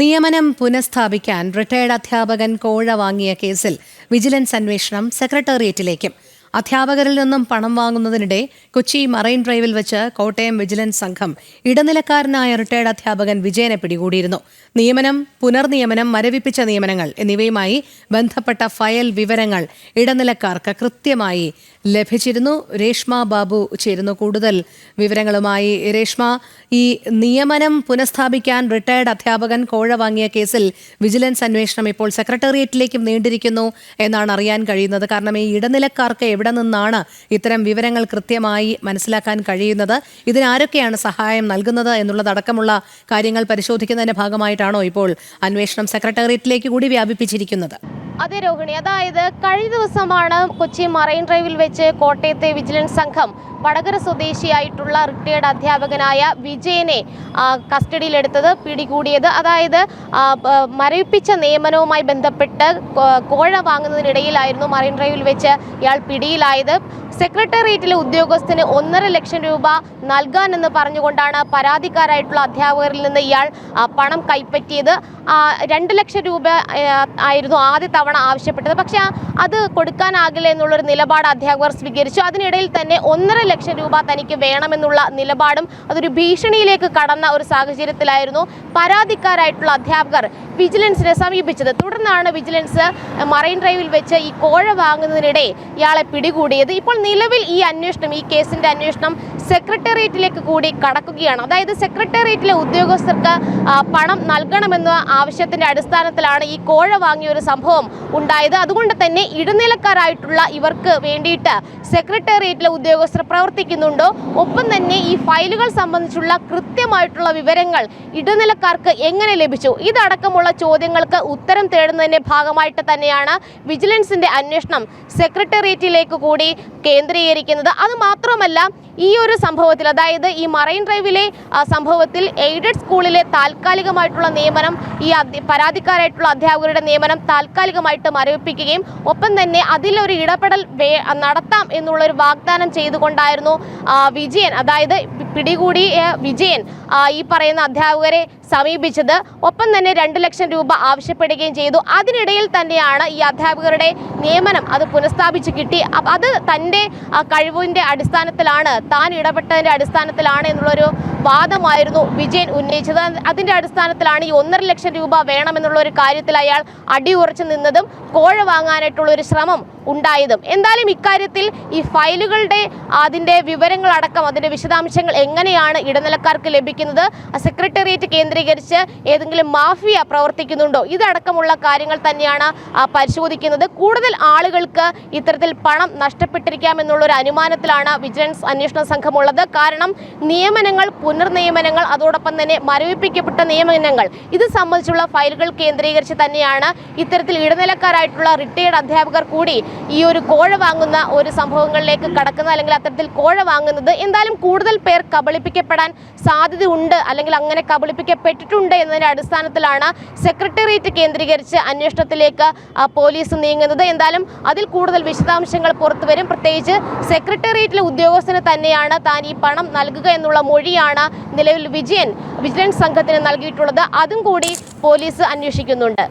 നിയമനം പുനഃസ്ഥാപിക്കാൻ റിട്ടയർഡ് അധ്യാപകൻ കോഴ വാങ്ങിയ കേസിൽ വിജിലൻസ് അന്വേഷണം സെക്രട്ടേറിയറ്റിലേക്കും. അധ്യാപകരിൽ നിന്നും പണം വാങ്ങുന്നതിനിടെ കൊച്ചി മറൈൻ ഡ്രൈവിൽ വെച്ച് കോട്ടയം വിജിലൻസ് സംഘം ഇടനിലക്കാരനായ റിട്ടയർഡ് അധ്യാപകൻ വിജയനെ പിടികൂടിയിരുന്നു. നിയമനം പുനർനിയമനം മരവിപ്പിച്ച നിയമനങ്ങൾ എന്നിവയുമായി ബന്ധപ്പെട്ട ഫയൽ വിവരങ്ങൾ ഇടനിലക്കാർക്ക് കൃത്യമായി ലഭിച്ചിരുന്നു. രേഷ്മ ബാബു ചേരുന്നു. കൂടുതൽ വിവരങ്ങളുമായി രേഷ്മ ഈ നിയമനം പുനഃസ്ഥാപിക്കാൻ റിട്ടയർഡ് അധ്യാപകൻ കോഴ വാങ്ങിയ കേസിൽ വിജിലൻസ് അന്വേഷണം ഇപ്പോൾ സെക്രട്ടേറിയറ്റിലേക്കും നീണ്ടിരിക്കുന്നു എന്നാണ് അറിയാൻ കഴിയുന്നത്. കാരണം ഈ ഇടനിലക്കാർക്ക് എവിടെ നിന്നാണ് ഇത്തരം വിവരങ്ങൾ കൃത്യമായി മനസ്സിലാക്കാൻ കഴിയുന്നത്? ഇതിനാരൊക്കെയാണ് സഹായം നൽകുന്നത് എന്നുള്ളതടക്കമുള്ള കാര്യങ്ങൾ പരിശോധിക്കുന്നതിന്റെ ഭാഗമായിട്ടാണോ ഇപ്പോൾ അന്വേഷണം സെക്രട്ടേറിയറ്റിലേക്ക് കൂടി വ്യാപിപ്പിച്ചിരിക്കുന്നത്? അതെ രോഹിണി അതായത് കഴിഞ്ഞ ദിവസമാണ് കൊച്ചി മറൈൻ ഡ്രൈവിൽ വെച്ച് കോട്ടയത്തെ വിജിലൻസ് സംഘം വടകര സ്വദേശിയായിട്ടുള്ള റിട്ടയർഡ് അധ്യാപകനായ വിജയനെ കസ്റ്റഡിയിലെടുത്തത് പിടികൂടിയത്. അതായത് മരവിപ്പിച്ച നിയമനവുമായി ബന്ധപ്പെട്ട് കോഴ വാങ്ങുന്നതിനിടയിലായിരുന്നു മറൈൻ ഡ്രൈവിൽ വെച്ച് ഇയാൾ പിടിയിലായത്. സെക്രട്ടേറിയറ്റിലെ ഉദ്യോഗസ്ഥന് ഒന്നര ലക്ഷം രൂപ നൽകാനെന്ന് പറഞ്ഞുകൊണ്ടാണ് പരാതിക്കാരായിട്ടുള്ള അധ്യാപകരിൽ നിന്ന് ഇയാൾ പണം കൈപ്പറ്റിയത്. രണ്ട് ലക്ഷം രൂപ ആയിരുന്നു ആദ്യ തവണ ആവശ്യപ്പെട്ടത്. പക്ഷേ അത് കൊടുക്കാനാകില്ല എന്നുള്ളൊരു നിലപാട് അധ്യാപകർ സ്വീകരിച്ചു. അതിനിടയിൽ തന്നെ ഒന്നര ലക്ഷം രൂപ തനിക്ക് വേണമെന്നുള്ള നിലപാടും അതൊരു ഭീഷണിയിലേക്ക് കടന്ന ഒരു സാഹചര്യത്തിലായിരുന്നു പരാതിക്കാരായിട്ടുള്ള അധ്യാപകർ. വിജിലൻസിനെ സമീപിച്ചത്. തുടർന്നാണ് വിജിലൻസ് മറൈൻ ഡ്രൈവിൽ വെച്ച് ഈ കോഴ വാങ്ങുന്നതിനിടെ ഇയാളെ പിടികൂടിയത്. ഇപ്പോൾ നിലവിൽ ഈ അന്വേഷണം ഈ കേസിന്റെ അന്വേഷണം സെക്രട്ടേറിയറ്റിലേക്ക് കൂടി കടക്കുകയാണ്. അതായത് സെക്രട്ടേറിയറ്റിലെ ഉദ്യോഗസ്ഥർക്ക് പണം നൽകണമെന്ന ആവശ്യത്തിന്റെ അടിസ്ഥാനത്തിലാണ് ഈ കോഴ വാങ്ങിയ ഒരു സംഭവം ഉണ്ടായത്. അതുകൊണ്ട് തന്നെ ഇടനിലക്കാരായിട്ടുള്ള ഇവർക്ക് വേണ്ടിയിട്ട് സെക്രട്ടേറിയറ്റിലെ ഉദ്യോഗസ്ഥർ പ്രവർത്തിക്കുന്നുണ്ടോ. ഒപ്പം തന്നെ ഈ ഫയലുകൾ സംബന്ധിച്ചുള്ള കൃത്യമായിട്ടുള്ള വിവരങ്ങൾ ഇടനിലക്കാർക്ക് എങ്ങനെ ലഭിച്ചു? ഇതടക്കമുള്ള ചോദ്യങ്ങൾക്ക് ഉത്തരം തേടുന്നതിന്റെ ഭാഗമായിട്ട് തന്നെയാണ് വിജിലൻസിന്റെ അന്വേഷണം സെക്രട്ടേറിയറ്റിലേക്ക് കൂടി കേന്ദ്രീകരിക്കുന്നത്. അത് മാത്രമല്ല ഈ ഒരു സംഭവത്തിൽ അതായത് ഈ മറൈൻ ഡ്രൈവിലെ സംഭവത്തിൽ എയ്ഡഡ് സ്കൂളിലെ താൽക്കാലികമായിട്ടുള്ള നിയമനം ഈ പരാതിക്കാരായിട്ടുള്ള അധ്യാപകരുടെ നിയമനം താൽക്കാലികമായിട്ട് മരവിപ്പിക്കുകയും ഒപ്പം തന്നെ അതിലൊരു ഇടപെടൽ നടത്താം എന്നുള്ളൊരു വാഗ്ദാനം ചെയ്തുകൊണ്ടായിരുന്നു വിജയൻ. അതായത് പിടികൂടിയ വിജയൻ ഈ പറയുന്ന അധ്യാപകരെ സമീപിച്ചത്. ഒപ്പം തന്നെ രണ്ട് ലക്ഷം രൂപ ആവശ്യപ്പെടുകയും ചെയ്തു. അതിനിടയിൽ തന്നെയാണ് ഈ അധ്യാപകരുടെ നിയമനം അത് പുനഃസ്ഥാപിച്ച് കിട്ടി. അത് തന്റെ കഴിവിന്റെ അടിസ്ഥാനത്തിലാണ് താൻ ഇടപെട്ടതിന്റെ അടിസ്ഥാനത്തിലാണ് എന്നുള്ളൊരു വാദമായിരുന്നു വിജയൻ ഉന്നയിച്ചത്. അതിന്റെ അടിസ്ഥാനത്തിലാണ് ഈ ഒന്നര ലക്ഷം രൂപ വേണമെന്നുള്ള ഒരു കാര്യത്തിൽ അയാൾ അടിയുറച്ചു നിന്നതും കോഴ വാങ്ങാനായിട്ടുള്ള ഒരു ശ്രമം ഉണ്ടായതും. എന്തായാലും ഇക്കാര്യത്തിൽ ഈ ഫയലുകളുടെ അതിന്റെ വിവരങ്ങളടക്കം അതിന്റെ വിശദാംശങ്ങൾ എങ്ങനെയാണ് ഇടനിലക്കാർക്ക് ലഭിക്കുന്നത് സെക്രട്ടേറിയറ്റ് കേന്ദ്രീകരിച്ച് ഏതെങ്കിലും മാഫിയ പ്രവർത്തിക്കുന്നുണ്ടോ ഇതടക്കമുള്ള കാര്യങ്ങൾ തന്നെയാണ് പരിശോധിക്കുന്നത്. കൂടുതൽ ആളുകൾക്ക് ഇത്തരത്തിൽ പണം നഷ്ടപ്പെട്ടിരിക്കാമെന്നുള്ള ഒരു അനുമാനത്തിലാണ് വിജിലൻസ് അന്വേഷണ സംഘമുള്ളത്. കാരണം നിയമനങ്ങൾ പുനർനിയമനങ്ങൾ അതോടൊപ്പം തന്നെ മരവിപ്പിക്കപ്പെട്ട നിയമനങ്ങൾ ഇത് സംബന്ധിച്ചുള്ള ഫയലുകൾ കേന്ദ്രീകരിച്ച് തന്നെയാണ് ഇത്തരത്തിൽ ഇടനിലക്കാരായിട്ടുള്ള റിട്ടയേർഡ് അധ്യാപകർ കൂടി ഈ ഒരു കോഴ വാങ്ങുന്ന ഒരു സംഭവങ്ങളിലേക്ക് കടക്കുന്ന അല്ലെങ്കിൽ അത്തരത്തിൽ കോഴ വാങ്ങുന്നത് എന്തായാലും കൂടുതൽ പേർ കബളിപ്പിക്കപ്പെടാൻ സാധ്യത ഉണ്ട് അല്ലെങ്കിൽ അങ്ങനെ കബളിപ്പിക്കപ്പെട്ടിട്ടുണ്ട് എന്നതിന്റെ അടിസ്ഥാനത്തിലാണ് സെക്രട്ടേറിയറ്റ് കേന്ദ്രീകരിച്ച് അന്വേഷണത്തിലേക്ക് പോലീസ് നീങ്ങുന്നത്. എന്തായാലും അതിൽ കൂടുതൽ വിശദാംശങ്ങൾ പുറത്തുവരും പ്രത്യേകിച്ച് സെക്രട്ടേറിയറ്റിലെ ഉദ്യോഗസ്ഥന് തന്നെയാണ് താൻ ഈ പണം നൽകുക എന്നുള്ള മൊഴിയാണ് നിലവിൽ വിജയൻ വിജിലൻസ് സംഘത്തിന് നൽകിയിട്ടുള്ളത്. അതും കൂടി പോലീസ് അന്വേഷിക്കുന്നുണ്ട്.